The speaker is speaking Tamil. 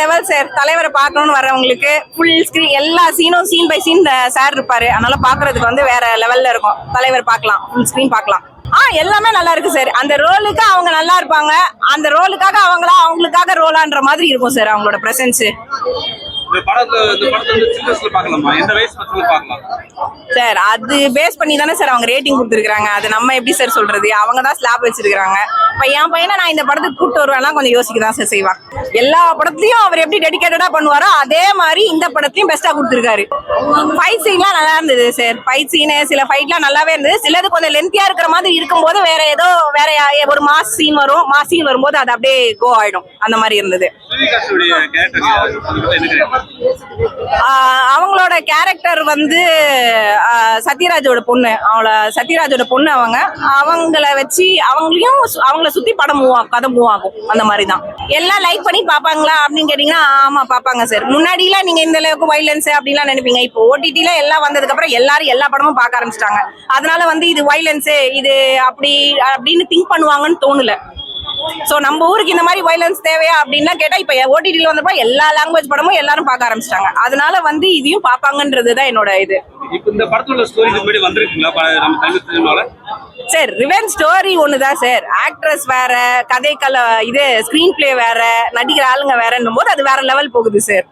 லெவல் சார் தலைவரை பார்க்கணும்னு வரவங்களுக்கு ஃபுல் ஸ்கிரீன் எல்லா சீனும் சீன் பை சீன் சார் இருப்பாரு. அதனால பாக்குறதுக்கு வந்து வேற லெவல்ல இருக்கும். தலைவர் பார்க்கலாம் ஃபுல் ஸ்கிரீன் பார்க்கலாம். ஆ எல்லாமே நல்லா இருக்கு சார் அந்த ரோலுக்கு அவங்க நல்லா இருப்பாங்க. அந்த ரோலுக்காக அவங்களா அவங்களுக்காக ரோலான்ற மாதிரி இருக்கும் சார் அவங்களோட பிரசன்ஸ் இந்த படத்தை இந்த படத்தை வந்து சில்ட்ரன்ஸ்ல பார்க்கலாமா? எந்த வயசு பசங்க பார்க்கலாம்? சார் அது பேஸ் பண்ணி தானே சார் அவங்க ரேட்டிங் கொடுத்துருக்காங்க அது நம்ம எப்படி சார் சொல்றது? அவங்க தான் ஸ்லாப் வச்சிருக்காங்க இப்போ என் பையனை நான் இந்த படத்துக்கு கூப்பிட்டு வருவேன்னா கொஞ்சம் யோசிக்க தான் சார் செய்வான். எல்லா படத்துலயும் அவர் எப்படி டெடிகேட்டடா பண்ணுவாரோ அதே மாதிரி இந்த படத்தையும் பெஸ்டா கொடுத்துருக்காரு. ஃபைட் சீன்லாம் நல்லா இருந்தது சார். ஃபைட் சீனு சில ஃபைட்லாம் நல்லாவே இருந்தது. சிலது கொஞ்சம் லென்த்தியா இருக்கிற மாதிரி இருக்கும்போது வேற ஏதோ வேற ஒரு மாஸ் சீன் வரும். மாஸ் சீன் வரும்போது அது அப்படியே கோ ஆயிடும். அந்த மாதிரி இருந்தது. அவங்களோட கேரக்டர் வந்து சத்யராஜோட பொண்ணு. அவளை சத்யராஜோட பொண்ணு அவங்க. அவங்கள வச்சு அவங்களையும் சு- அவங்கள சுத்தி படம் மூவ் ஆகும் கதை மூவ் ஆகும் அந்த மாதிரி தான் எல்லாம் லைக் பண்ணி பார்ப்பாங்களா அப்படின்னு கேட்டீங்கன்னா ஆமா பாப்பாங்க சார் முன்னாடிலாம் நீங்க இந்த அளவுக்கு வைலன்ஸ் அப்படிலாம் நினைப்பீங்க. இப்போ ஓடிடில எல்லாம் வந்ததுக்கு அப்புறம் எல்லாரும் எல்லா படமும் பார்க்க ஆரம்பிச்சிட்டாங்க. அதனால வந்து இது வைலன்ஸ் இது அப்படி அப்படின்னு திங்க் பண்ணுவாங்கன்னு தோணல. சோ நம்ம ஊருக்கு இந்த மாதிரி வைலன்ஸ் தேவையா அப்படின்லாம் கேட்டா இப்ப ஓடிடில வந்தப்ப எல்லா லாங்குவேஜ் படமும் எல்லாரும் பார்க்க ஆரம்பிச்சிட்டாங்க. அதனால வந்து இதையும் பாப்பாங்கன்றது தான் என்னோட இது. இப்போ இந்த படத்தோட ஸ்டோரி முன்னாடி வந்திருக்குங்களா? நம்ம தமிழ் சார் ரிவென் ஸ்டோரி ஒண்ணுதான் சார் ஆக்ட்ரஸ் வேற கதைக்கல இது ஸ்கிரீன் பிளே வேற நடிக்கிற ஆளுங்க வேறன்னும் போது அது வேற லெவல் போகுது சார்